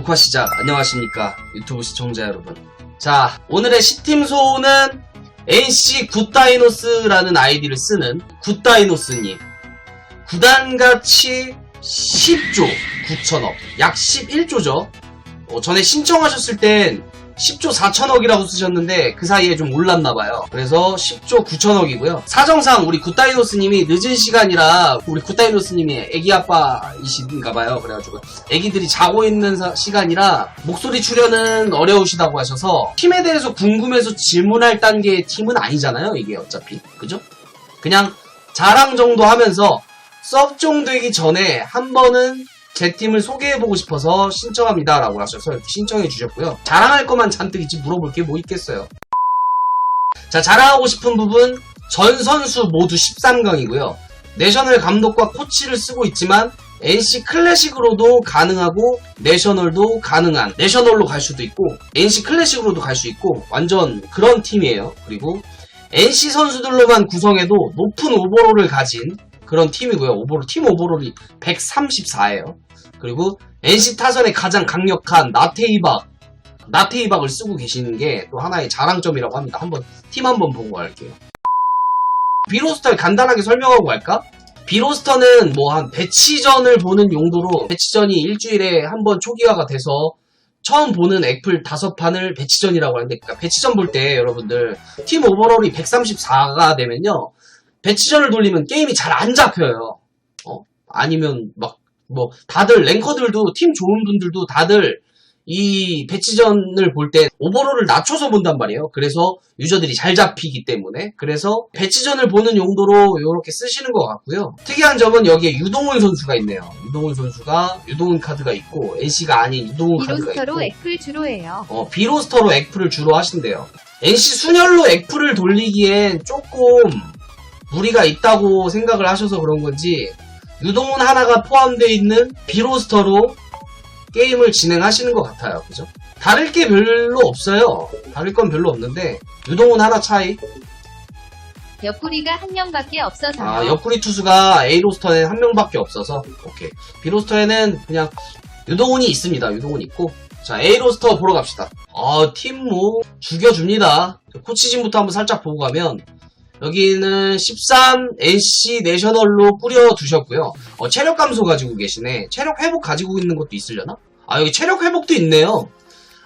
녹화 시작. 안녕하십니까. 유튜브 시청자 여러분. 자, 오늘의 시팀소는 NC 굿다이노스라는 아이디를 쓰는 굿다이노스님. 구단가치 10조 9천억. 약 11조죠. 어, 전에 신청하셨을 땐 10조 4천억이라고 쓰셨는데 그 사이에 좀 올랐나봐요. 그래서 10조 9천억이고요. 사정상 우리 굿다이노스님이 늦은 시간이라 우리 굿다이노스님이 애기 아빠이신가봐요. 그래가지고 애기들이 자고 있는 사- 시간이라 목소리 출연은 어려우시다고 하셔서 팀에 대해서 궁금해서 질문할 단계의 팀은 아니잖아요. 이게 어차피 그죠? 그냥 자랑 정도 하면서 섭종 되기 전에 한 번은 제 팀을 소개해보고 싶어서 신청합니다 라고 하셔서 이렇게 신청해 주셨고요. 자랑할 것만 잔뜩 있지 물어볼 게 뭐 있겠어요. 자, 자랑하고 싶은 부분 전 선수 모두 13강이고요. 내셔널 감독과 코치를 쓰고 있지만 NC 클래식으로도 가능하고 내셔널도 가능한 내셔널로 갈 수도 있고 NC 클래식으로도 갈 수 있고 완전 그런 팀이에요. 그리고 NC 선수들로만 구성해도 높은 오버롤을 가진 그런 팀이고요. 오버롤 팀 오버롤이 134예요. 그리고 NC 타선의 가장 강력한 나테이박 나테이박을 쓰고 계시는 게 또 하나의 자랑점이라고 합니다. 한번 팀 한번 보고 갈게요. 비로스터를 간단하게 설명하고 갈까? 비로스터는 뭐 한 배치전을 보는 용도로 배치전이 일주일에 한 번 초기화가 돼서 처음 보는 액플 다섯 판을 배치전이라고 하는데 그러니까 배치전 볼 때 여러분들 팀 오버롤이 134가 되면요 배치전을 돌리면 게임이 잘 안 잡혀요. 어? 아니면 막 뭐 다들 랭커들도 팀 좋은 분들도 다들 이 배치전을 볼 때 오버롤을 낮춰서 본단 말이에요. 그래서 유저들이 잘 잡히기 때문에 그래서 배치전을 보는 용도로 이렇게 쓰시는 것 같고요. 특이한 점은 여기에 유동훈 선수가 있네요. 유동훈 선수가 유동훈 카드가 있고 NC가 아닌 유동훈 카드가 있고 비로스터로 애플 주로예요. 어, 비로스터로 액플을 주로 하신대요. NC 순혈로 액플을 돌리기엔 조금 무리가 있다고 생각을 하셔서 그런 건지 유동훈 하나가 포함되어 있는 비로스터로 게임을 진행하시는 것 같아요. 그죠? 다를 게 별로 없어요. 다를 건 별로 없는데 유동훈 하나 차이. 옆구리가 한 명밖에 없어서요. 아, 옆구리 투수가 A 로스터에 한 명밖에 없어서 오케이. B 로스터에는 그냥 유동훈이 있습니다. 유동훈 있고. 자, A 로스터 보러 갑시다. 아, 팀뭐 죽여줍니다. 코치진부터 한번 살짝 보고 가면 여기는 13 NC 내셔널로 뿌려 두셨고요. 어, 체력 감소 가지고 계시네. 체력 회복 가지고 있는 것도 있으려나? 아, 여기 체력 회복도 있네요.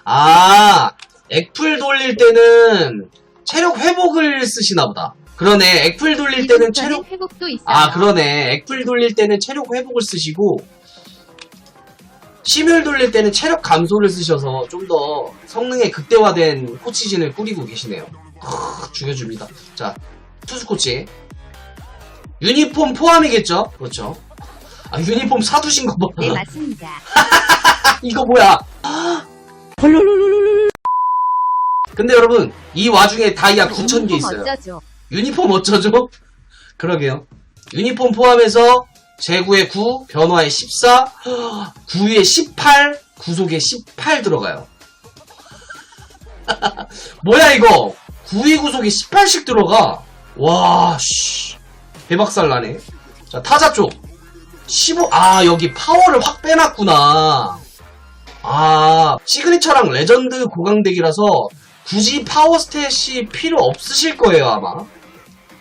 아, 액플 돌릴 때는 체력 회복을 쓰시나 보다. 그러네. 액플 돌릴 때는 체력 회복도 있어요. 아, 그러네. 액플 돌릴 때는 체력 회복을 쓰시고, 심혈 돌릴 때는 체력 감소를 쓰셔서 좀 더 성능에 극대화된 코치진을 꾸리고 계시네요. 크, 죽여줍니다. 자, 투수 코치. 유니폼 포함이겠죠? 그렇죠. 아, 유니폼 사두신 거 봐. 네 맞습니다. 이거 뭐야? 근데 여러분, 이 와중에 다이아 9,000개 유니폼 있어요. 어쩌죠? 유니폼 어쩌죠? 그러게요. 유니폼 포함해서 제구의 9, 변화의 14, 9위에 18, 구속에 18 들어가요. 뭐야 이거? 9위 구속에 18씩 들어가. 와, 씨. 대박살 나네. 자, 타자 쪽. 15, 아, 여기 파워를 확 빼놨구나. 아, 시그니처랑 레전드 고강덱이라서 굳이 파워 스탯이 필요 없으실 거예요, 아마.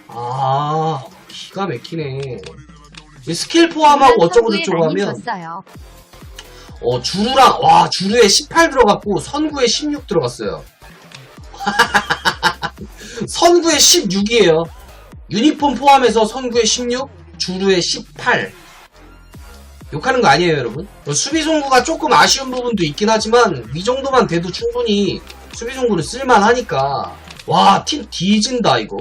아, 기가 막히네. 이 스킬 포함하고 어쩌고 선수에 저쩌고 많이 하면. 어, 주루랑, 와, 주루에 18 들어갔고, 선구에 16 들어갔어요. 선구에 16이에요. 유니폼 포함해서 선구에 16, 주루에 18. 욕하는 거 아니에요, 여러분? 뭐 수비 송구가 조금 아쉬운 부분도 있긴 하지만, 이 정도만 돼도 충분히 수비 송구를 쓸만하니까. 와, 팀 뒤진다, 이거.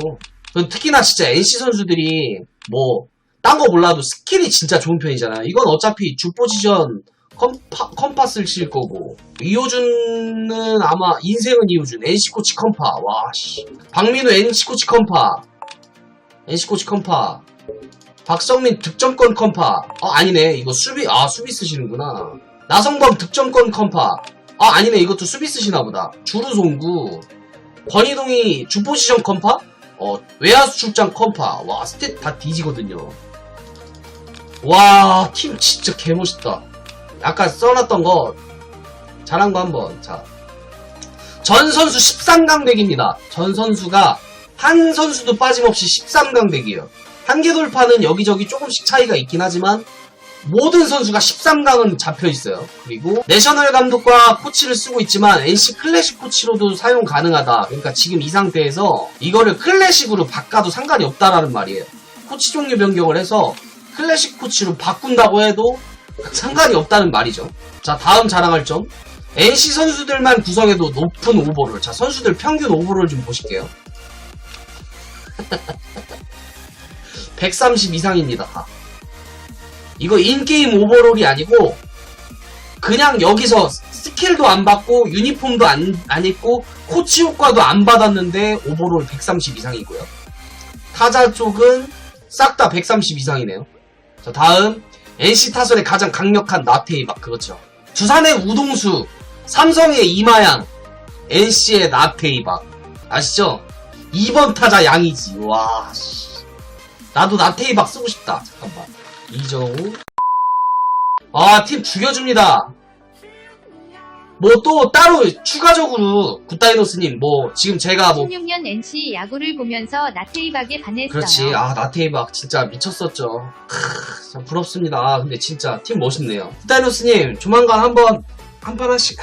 특히나 진짜 NC 선수들이, 뭐, 딴 거 몰라도 스킬이 진짜 좋은 편이잖아요. 이건 어차피 주 포지션 컴파, 쓰실 거고. 이호준은 아마 인생은 이호준. NC 코치 컴파. 와, 씨. 박민우 NC 코치 컴파. NC 코치 컴파. 박성민 득점권 컴파. 어, 아니네. 이거 수비, 아, 수비 쓰시는구나. 나성범 득점권 컴파. 아, 아니네. 이것도 수비 쓰시나 보다. 주루송구. 권희동이 주포지션 컴파? 어, 외야수 출장 컴파. 와, 스탯 다 뒤지거든요. 와, 팀 진짜 개멋있다. 아까 써놨던 거 자랑도 한번. 자. 전 선수 13강 덱입니다. 전 선수가 한 선수도 빠짐없이 13강 덱이에요. 한계 돌파는 여기저기 조금씩 차이가 있긴 하지만 모든 선수가 13강은 잡혀 있어요. 그리고 내셔널 감독과 코치를 쓰고 있지만 NC 클래식 코치로도 사용 가능하다. 그러니까 지금 이 상태에서 이거를 클래식으로 바꿔도 상관이 없다라는 말이에요. 코치 종류 변경을 해서 클래식 코치로 바꾼다고 해도 상관이 없다는 말이죠. 자, 다음 자랑할 점. NC 선수들만 구성해도 높은 오버롤. 자, 선수들 평균 오버롤 좀 보실게요. 130 이상입니다. 다. 이거 인게임 오버롤이 아니고 그냥 여기서 스킬도 안 받고 유니폼도 안, 안 입고 코치 효과도 안 받았는데 오버롤 130 이상이고요. 타자 쪽은 싹 다 130 이상이네요. 자, 다음 NC 타선의 가장 강력한 나테이박 그렇죠. 두산의 우동수, 삼성의 이마양, NC의 나테이박 아시죠? 2번 타자 양이지. 와, 씨. 나도 나테이박 쓰고 싶다. 잠깐만. 이정우. 아, 팀 죽여줍니다. 뭐 또 따로 추가적으로 굿다이노스님 뭐 지금 제가 뭐 16년 NC 야구를 보면서 나테이박에 반했어요. 그렇지. 아 나테이박 진짜 미쳤었죠. 크, 참 부럽습니다. 아, 근데 진짜 팀 멋있네요. 굿다이노스님 조만간 한번 한 판 하씩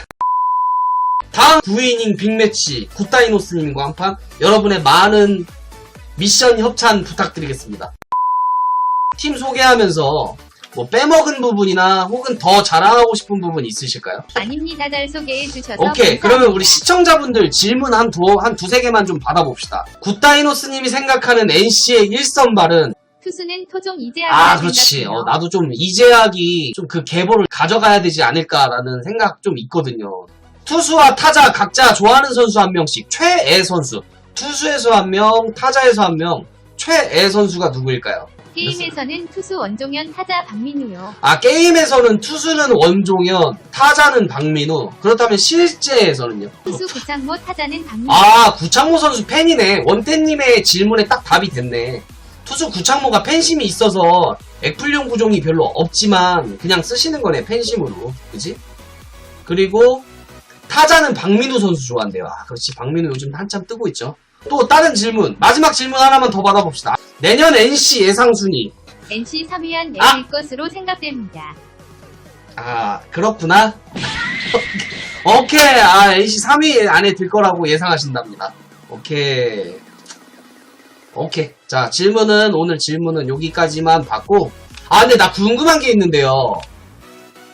다음 9이닝 빅매치 굿다이노스님과 한 판 여러분의 많은 미션 협찬 부탁드리겠습니다. 팀 소개하면서 뭐 빼먹은 부분이나 혹은 더 자랑하고 싶은 부분 있으실까요? 아닙니다. 잘 소개해 주셔서 오케이. 감사합니다. 그러면 우리 시청자분들 질문 한 두, 한 두세 개만 좀 받아봅시다. 굿다이노스님이 생각하는 NC의 일선발은, 투수는 토종 이재학이 아, 그렇지. 어, 나도 좀 이재학이 좀 그 계보를 가져가야 되지 않을까라는 생각 좀 있거든요. 투수와 타자 각자 좋아하는 선수 한 명씩. 최애 선수. 투수에서 한 명, 타자에서 한 명. 최애 선수가 누구일까요? 게임에서는 투수 원종현 타자 박민우요. 아, 게임에서는 투수는 원종현, 타자는 박민우. 그렇다면 실제에서는요? 투수 구창모 타자는 박민우. 아, 구창모 선수 팬이네. 원태님의 질문에 딱 답이 됐네. 투수 구창모가 팬심이 있어서 액플용 구종이 별로 없지만 그냥 쓰시는 거네, 팬심으로. 그지? 그리고 타자는 박민우 선수 좋아한대요. 아, 그렇지. 박민우 요즘 한참 뜨고 있죠. 또 다른 질문. 마지막 질문 하나만 더 받아봅시다. 내년 NC 예상 순위. NC 3위한 아! 내일 것으로 생각됩니다. 아, 그렇구나. 오케이. 아, NC 3위 안에 들 거라고 예상하신답니다. 오케이. 오케이. 자, 질문은, 오늘 질문은 여기까지만 받고. 아, 근데 나 궁금한 게 있는데요.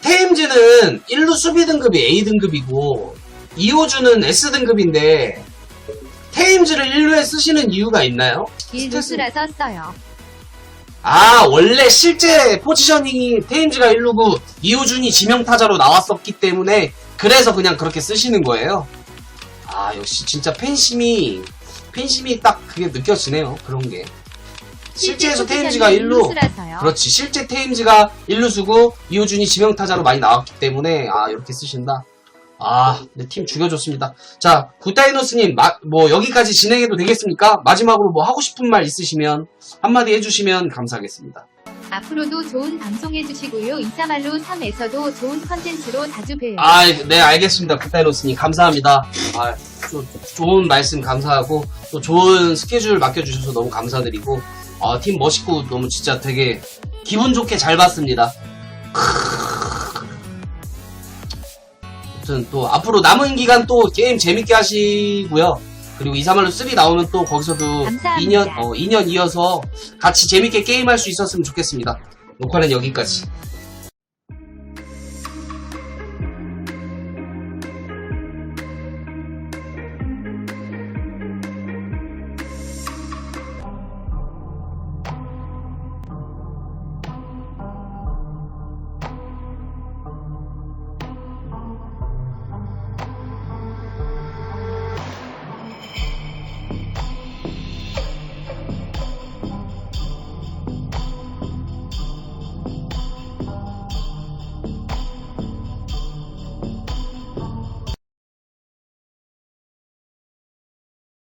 테임즈는 1루 수비 등급이 A 등급이고, 이호주는 S 등급인데, 테임즈를 1루에 쓰시는 이유가 있나요? 일 스트레스- 루스라서 써요. 아, 원래 실제 포지셔닝이 테임즈가 1루고 이호준이 지명타자로 나왔었기 때문에 그래서 그냥 그렇게 쓰시는 거예요. 아, 역시 진짜 팬심이, 팬심이 딱 그게 느껴지네요. 그런 게. 실제에서 실제 테임즈가 포지션이 1루, 루스라서요. 그렇지. 실제 테임즈가 1루수고 이호준이 지명타자로 많이 나왔기 때문에 아, 이렇게 쓰신다. 아, 네, 팀 죽여줬습니다. 자, 굿다이노스님, 마- 뭐, 여기까지 진행해도 되겠습니까? 마지막으로 뭐 하고 싶은 말 있으시면, 한마디 해주시면 감사하겠습니다. 앞으로도 좋은 방송 해주시고요. 이사말로 3에서도 좋은 컨텐츠로 자주 봬요. 아, 네, 알겠습니다. 굿다이노스님, 감사합니다. 아, 또 좋은 말씀 감사하고, 또 좋은 스케줄 맡겨주셔서 너무 감사드리고, 아, 팀 멋있고, 너무 진짜 되게 기분 좋게 잘 봤습니다. 아무튼 또 앞으로 남은 기간 또 게임 재밌게 하시고요. 그리고 2, 3할로 3 나오면 또 거기서도 감사합니다. 2년, 어, 2년 이어서 같이 재밌게 게임할 수 있었으면 좋겠습니다. 녹화는 여기까지.